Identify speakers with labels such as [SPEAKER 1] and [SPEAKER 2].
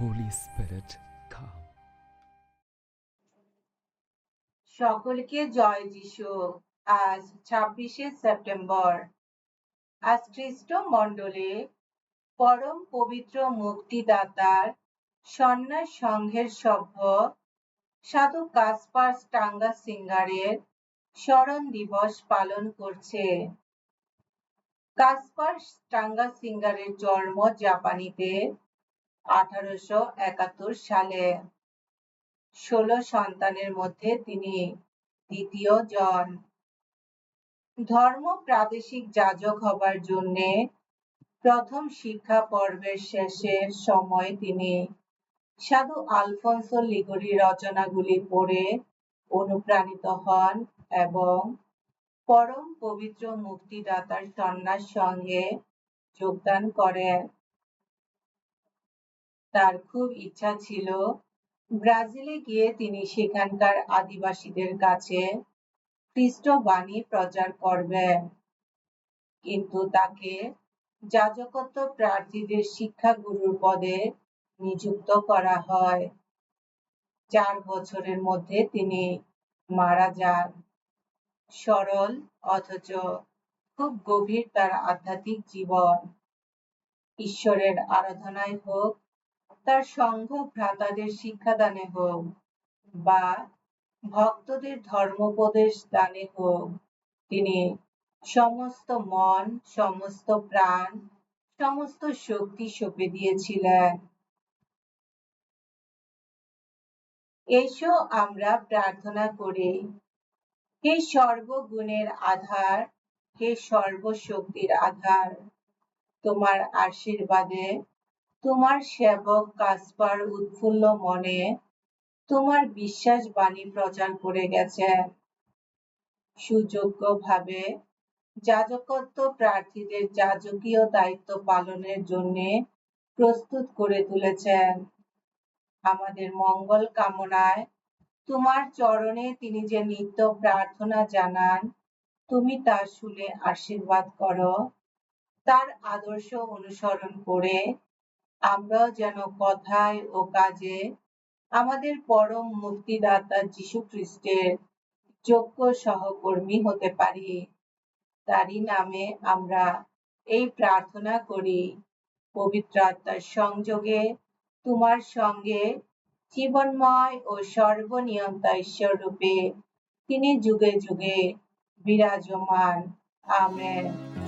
[SPEAKER 1] Come.
[SPEAKER 2] সকলকে জয় যিশু। আজ ছাব্বিশে সেপ্টেম্বর। আজ খ্রিস্ট মণ্ডলে পরম পবিত্র মুক্তিদাতার সন্ন্যাস সংঘের সভ্য সাধু কাসপার টাঙ্গা সিঙ্গারের স্মরণ দিবস পালন করছে। কাসপার টাঙ্গা সিঙ্গারের জন্ম জাপানিতে আঠারোশো একাত্তর সালে ষোলো সন্তানের মধ্যে তিনি দ্বিতীয় জন। ধর্ম প্রাদেশিক যাজক হবার জন্যে প্রথম শিক্ষা পর্বের শেষের সময় তিনি সাধু আলফোন্সো লিগরি রচনাগুলি পড়ে অনুপ্রাণিত হন এবং পরম পবিত্র মুক্তিদাতার সন্ন্যাস সঙ্গে যোগদান করেন। তার খুব ইচ্ছা ছিল ব্রাজিলে গিয়ে তিনি সেখানকার আদিবাসীদের কাছে খ্রিস্ট বাণী প্রচার করবেন। কিন্তু তাকে যাজকত্ব প্রার্থীদের শিক্ষাগুরুর পদে নিযুক্ত করা হয়। চার বছরের মধ্যে তিনি মারা যান। সরল, অথচ খুব গভীর তার আধ্যাত্মিক জীবন। ঈশ্বরের আরাধনায় হোক তার সংঘ ভ্রাতাদের শিক্ষাদানে হোক বা ভক্তদের ধর্মোপদেশ দানে হোক, তিনি সমস্ত মন, সমস্ত প্রাণ, সমস্ত শক্তি সঁপে দিয়েছিলেন। এসো আমরা প্রার্থনা করি, হে সর্বগুণের আধার, হে সর্বশক্তির আধার, তোমার আশীর্বাদে তোমার সেবক কাসপার উৎফুল্ল মনে তোমার বিশ্বাস বাণী প্রচার করে গেছেন সুযোগ্যভাবে যাজকত্ব প্রার্থীদের যাজকীয় দায়িত্ব পালনের জন্য প্রস্তুত করে তুলেছেন। আমাদের মঙ্গল কামনায় তোমার চরণে তিনি যে নিত্য প্রার্থনা জানান, তুমি তার শুনে আশীর্বাদ করো। তার আদর্শ অনুসরণ করে আমরাও যেন কথায় ও কাজে আমাদের পরম মুক্তিদাতা যীশু খ্রিস্টের যোগ্য সহকর্মী হতে পারি। তারই নামে আমরা এই প্রার্থনা করি, পবিত্র আত্মার সংযোগে, তোমার সঙ্গে জীবনময় ও সর্বনিয়ন্তা ঈশ্বর রূপে তিনি যুগে যুগে বিরাজমান। আমেন।